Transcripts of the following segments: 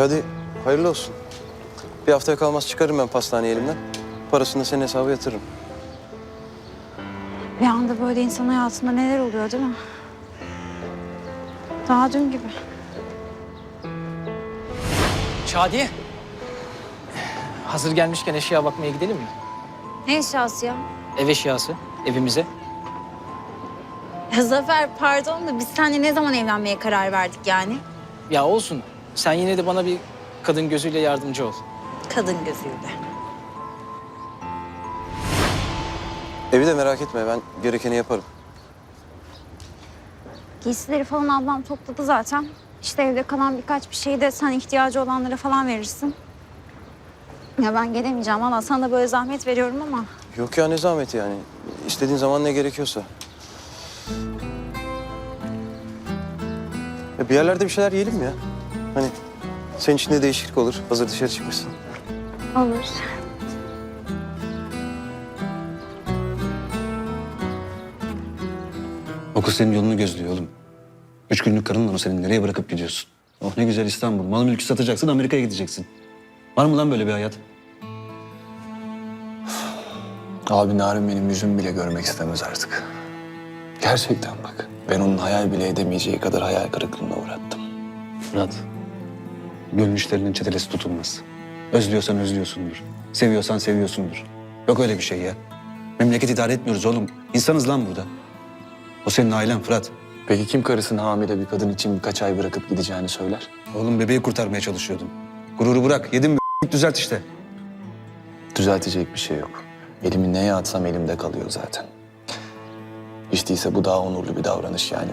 hadi hayırlı olsun. Bir haftaya kalmaz çıkarım ben pastaneyi elimden. Parasını da senin hesaba yatırırım. Bir anda böyle insan hayatında neler oluyor değil mi? Daha dün gibi. Şadiye. Hazır gelmişken eşya bakmaya gidelim mi? Ne eşyası ya? Ev eşyası, evimize. Ya Zafer pardon da biz seninle ne zaman evlenmeye karar verdik yani? Ya olsun. Sen yine de bana bir kadın gözüyle yardımcı ol. Kadın gözüyle. Evi de merak etme ben gerekeni yaparım. Giysileri falan ablam topladı zaten. İşte evde kalan birkaç bir şeyi de sen ihtiyacı olanlara falan verirsin. Ya ben gelemeyeceğim valla sana da böyle zahmet veriyorum ama. Yok ya ne zahmeti yani. İstediğin zaman ne gerekiyorsa. Ya bir yerlerde bir şeyler yiyelim mi ya. Hani senin için de değişiklik olur. Hazır dışarı çıkmışsın. Olur. O kız senin yolunu gözlüyor oğlum. Üç günlük karınla o senin nereye bırakıp gidiyorsun? Oh ne güzel İstanbul. Mal mülkü satacaksın Amerika'ya gideceksin. Var mı lan böyle bir hayat? Abi Narin benim yüzümü bile görmek istemez artık. Gerçekten bak. Ben onun hayal bile edemeyeceği kadar hayal kırıklığına uğrattım. Murat. Gönül işlerinin çetelesi tutulmaz. Özlüyorsan özlüyorsundur. Seviyorsan seviyorsundur. Yok öyle bir şey ya. Memleket idare etmiyoruz oğlum. İnsanız lan burada. O senin ailen Fırat. Peki kim karısını hamile bir kadın için birkaç ay bırakıp gideceğini söyler? Oğlum bebeği kurtarmaya çalışıyordum. Gururu bırak. Yedim bir düzelt işte. Düzeltecek bir şey yok. Elimi neye atsam elimde kalıyor zaten. Hiç değilse bu daha onurlu bir davranış yani.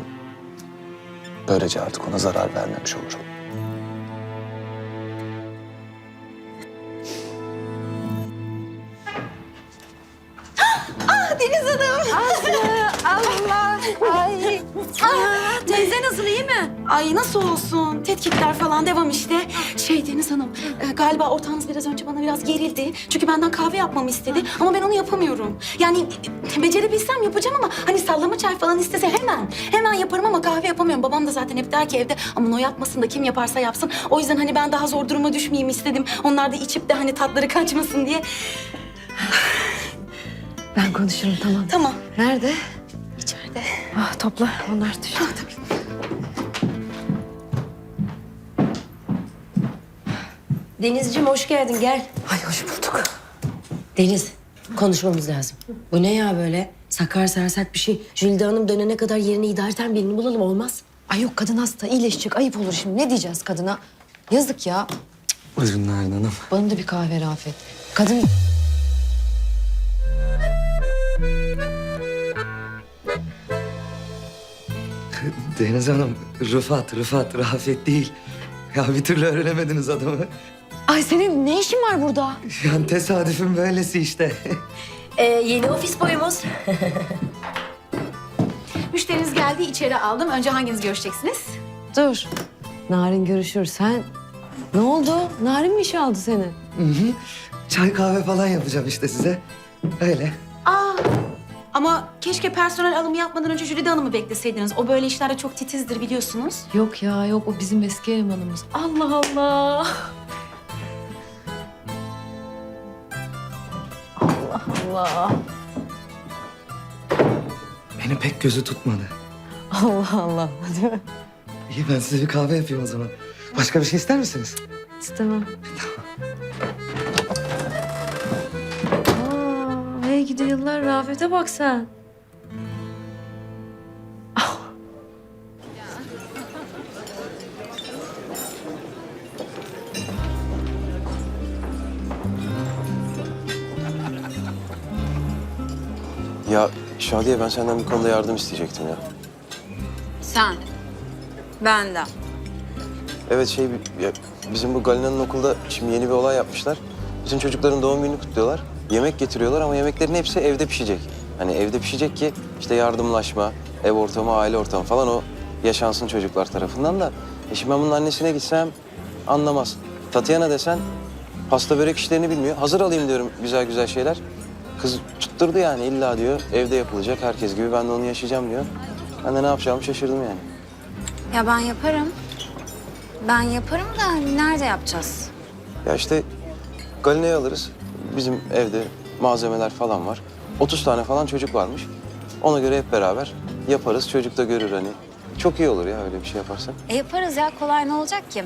Böylece artık ona zarar vermemiş olurum. Teyze nasıl iyi mi? Ay nasıl olsun? Tetkikler falan devam işte. Şey Deniz Hanım, e, galiba ortağınız biraz önce bana biraz gerildi. Çünkü benden kahve yapmamı istedi ama ben onu yapamıyorum. Yani e, becerebilsem yapacağım ama hani sallama çay falan istese hemen. Hemen yaparım ama kahve yapamıyorum. Babam da zaten hep der ki evde aman o yapmasın da kim yaparsa yapsın. O yüzden hani ben daha zor duruma düşmeyeyim istedim. Onlar da içip de hani tatları kaçmasın diye. Ben konuşurum tamam. Tamam. Nerede? İçeride. Ah topla onlar düşün. Denizciğim hoş geldin gel. Ay hoş bulduk. Deniz konuşmamız lazım. Bu ne ya böyle? Sakar sarsak bir şey. Jülide Hanım dönene kadar yerini idare eden birini bulalım olmaz. Ay yok kadın hasta iyileşecek ayıp olur şimdi ne diyeceğiz kadına? Yazık ya. Buyurun Narin Hanım. Bana da bir kahve Rafet. Kadın Deniz Hanım, Rıfat, Rıfat, Rafet değil. Ya bir türlü öğrenemediniz adamı. Ay senin ne işin var burada? Yani tesadüfün böylesi işte. Ee, yeni ofis boyumuz. Müşteriniz geldi içeri aldım. Önce hanginiz görüşeceksiniz? Dur. Narin görüşür sen. Ne oldu? Narin mi işe aldı seni? Çay kahve falan yapacağım işte size. Öyle. Aa, ama keşke personel alımı yapmadan önce Jülide Hanım'ı bekleseydiniz. O böyle işlerde çok titizdir biliyorsunuz. Yok ya yok o bizim eski elemanımız. Allah Allah. Allah. Beni pek gözü tutmadı. Allah Allah. Değil mi? İyi ben size bir kahve yapayım o zaman. Başka bir şey ister misiniz? İstemem. Aa, hey gidi yıllar Rafet'e bak sen. Şadiye ben senden bir konuda yardım isteyecektim ya. Sen. Benden. Evet şey ya, bizim bu Galina'nın okulda şimdi yeni bir olay yapmışlar. Bizim çocukların doğum gününü kutluyorlar. Yemek getiriyorlar ama yemeklerin hepsi evde pişecek. Hani evde pişecek ki işte yardımlaşma, ev ortamı, aile ortamı falan o yaşansın çocuklar tarafından da. E şimdi ben bunun annesine gitsem anlamaz. Tatiana desen pasta börek işlerini bilmiyor. Hazır alayım diyorum güzel güzel şeyler. Kız tutturdu yani illa diyor evde yapılacak herkes gibi ben de onu yaşayacağım diyor. Ben de ne yapacağımı şaşırdım yani. Ya ben yaparım. Ben yaparım da nerede yapacağız? Ya işte Galine'yi alırız. Bizim evde malzemeler falan var. 30 tane falan çocuk varmış. Ona göre hep beraber yaparız. Çocuk da görür hani. Çok iyi olur ya öyle bir şey yaparsan. E yaparız ya kolay ne olacak ki?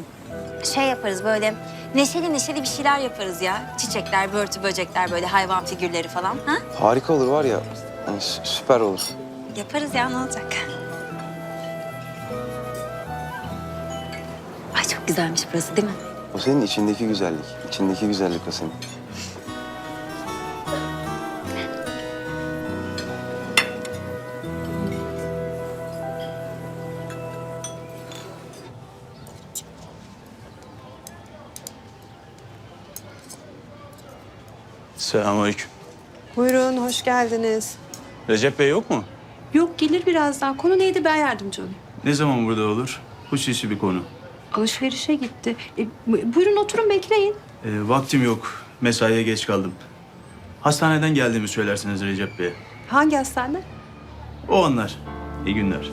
Şey yaparız böyle neşeli neşeli bir şeyler yaparız ya. Çiçekler, börtü, böcekler böyle hayvan figürleri falan. Ha? Harika olur var ya. Hani sü- süper olur. Yaparız ya ne olacak? Ay çok güzelmiş burası değil mi? O senin içindeki güzellik. İçindeki güzellik o senin. Selamünaleyküm. Buyurun, hoş geldiniz. Recep Bey yok mu? Yok, gelir birazdan. Konu neydi ben yardımcı olayım. Ne zaman burada olur? Hususi bir konu. Alışverişe gitti. E, bu- buyurun oturun bekleyin. Ee, vaktim yok. Mesaiye geç kaldım. Hastaneden geldiğimi söylersiniz Recep Bey'e. Hangi hastane? O anlar. İyi günler.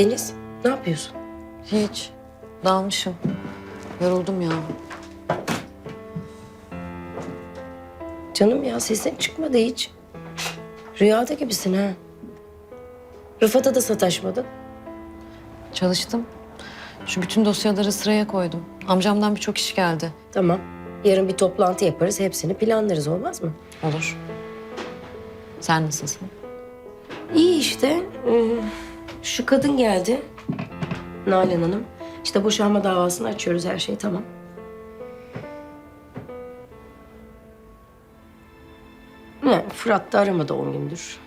Deniz ne yapıyorsun? Hiç. Dalmışım. Yoruldum ya. Canım ya sesin çıkmadı hiç. Rüyada gibisin ha. Rıfat'a da sataşmadın. Çalıştım. Şu bütün dosyaları sıraya koydum. Amcamdan birçok iş geldi. Tamam. Yarın bir toplantı yaparız. Hepsini planlarız olmaz mı? Olur. Sen nasılsın? İyi işte. Ee, Şu kadın geldi. Nalan Hanım. İşte boşanma davasını açıyoruz. Her şey tamam. Ne? Fırat da aramadı on gündür.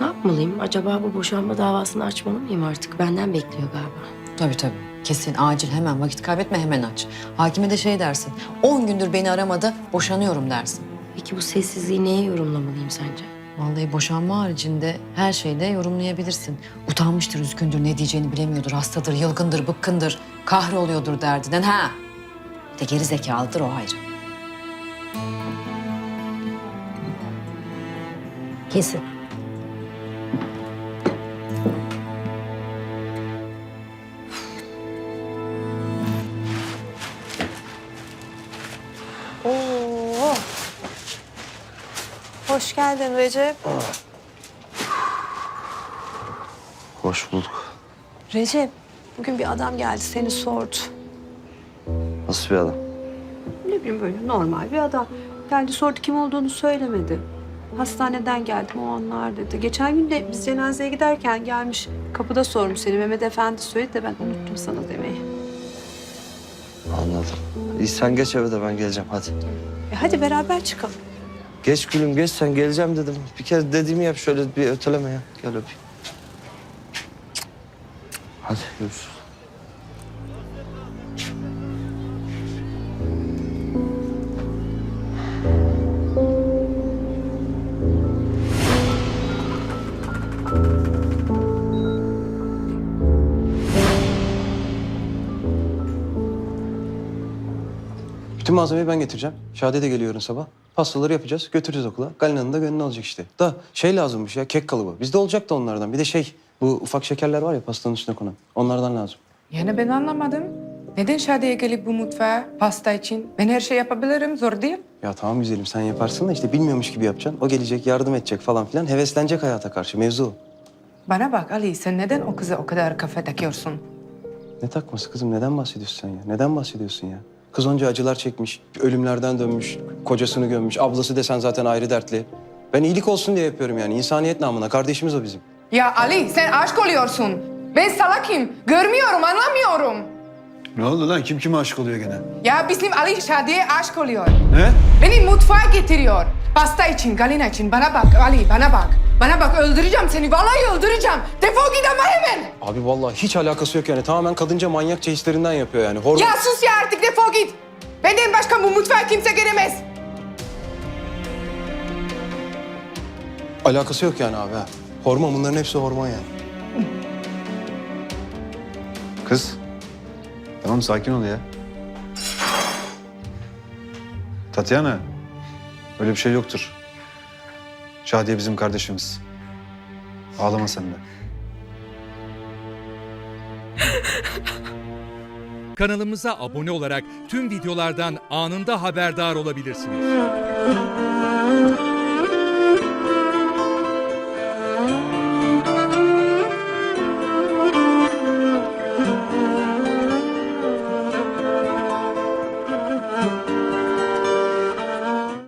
Ne yapmalıyım? Acaba bu boşanma davasını açmalı mıyım artık? Benden bekliyor galiba. Tabii tabii. Kesin acil hemen vakit kaybetme hemen aç. Hakime de şey dersin. 10 gündür beni aramadı boşanıyorum dersin. Peki bu sessizliği neye yorumlamalıyım sence? Vallahi boşanma haricinde her şeyde yorumlayabilirsin. Utanmıştır, üzgündür, ne diyeceğini bilemiyordur, hastadır, yılgındır, bıkkındır, kahroluyordur derdinden. Ha! Bir de geri zekalıdır o ayrı. Kesin. Oo. Hoş geldin Recep. Hoş bulduk. Recep, bugün bir adam geldi seni sordu. Nasıl bir adam? Ne bileyim böyle normal bir adam. Geldi sordu kim olduğunu söylemedi. Hastaneden geldim o anlar dedi. Geçen gün de biz cenazeye giderken gelmiş kapıda sormuş seni. Mehmet Efendi söyledi de ben unuttum sana demeyi. Anladım. İyi sen geç eve de ben geleceğim hadi. E hadi beraber çıkalım. Geç gülüm geç sen geleceğim dedim. Bir kez dediğimi yap şöyle bir öteleme ya. Gel öpeyim. Hadi görüşürüz. Bütün malzemeyi ben getireceğim. Şade de geliyor yarın sabah. Pastaları yapacağız, götüreceğiz okula. Galina'nın da gönlünü alacak işte. Da şey lazımmış ya, kek kalıbı. Bizde olacak da onlardan. Bir de şey, bu ufak şekerler var ya pastanın üstüne konan. Onlardan lazım. Yani ben anlamadım. Neden Şadiye gelip bu mutfağa pasta için? Ben her şey yapabilirim, zor değil. Ya tamam güzelim sen yaparsın da işte bilmiyormuş gibi yapacaksın. O gelecek, yardım edecek falan filan. Heveslenecek hayata karşı. Mevzu o. Bana bak Ali, sen neden o kıza o kadar kafa takıyorsun? Ne takması kızım? Neden bahsediyorsun sen ya? Neden bahsediyorsun ya? Kız onca acılar çekmiş, ölümlerden dönmüş, kocasını gömmüş. Ablası desen zaten ayrı dertli. Ben iyilik olsun diye yapıyorum yani. İnsaniyet namına. Kardeşimiz o bizim. Ya Ali, sen aşk oluyorsun. Ben salakım, görmüyorum, anlamıyorum. Ne oldu lan? Kim kime aşık oluyor gene? Ya bizim Ali Şadiye aşk oluyor. Ne? Beni mutfağa getiriyor. Pasta için, Galina için. Bana bak Ali, bana bak. Bana bak öldüreceğim seni, vallahi öldüreceğim. Defol git ama hemen. Abi vallahi hiç alakası yok yani. Tamamen kadınca manyakça hislerinden yapıyor yani. Hor... Ya sus ya artık defol git. Benden başka bu mutfağa kimse giremez. Alakası yok yani abi ha. Hormon bunların hepsi hormon yani. Kız. Tamam sakin ol ya. Tatyana, öyle bir şey yoktur. Şadiye bizim kardeşimiz. Ağlama sen de. Kanalımıza abone olarak tüm videolardan anında haberdar olabilirsiniz.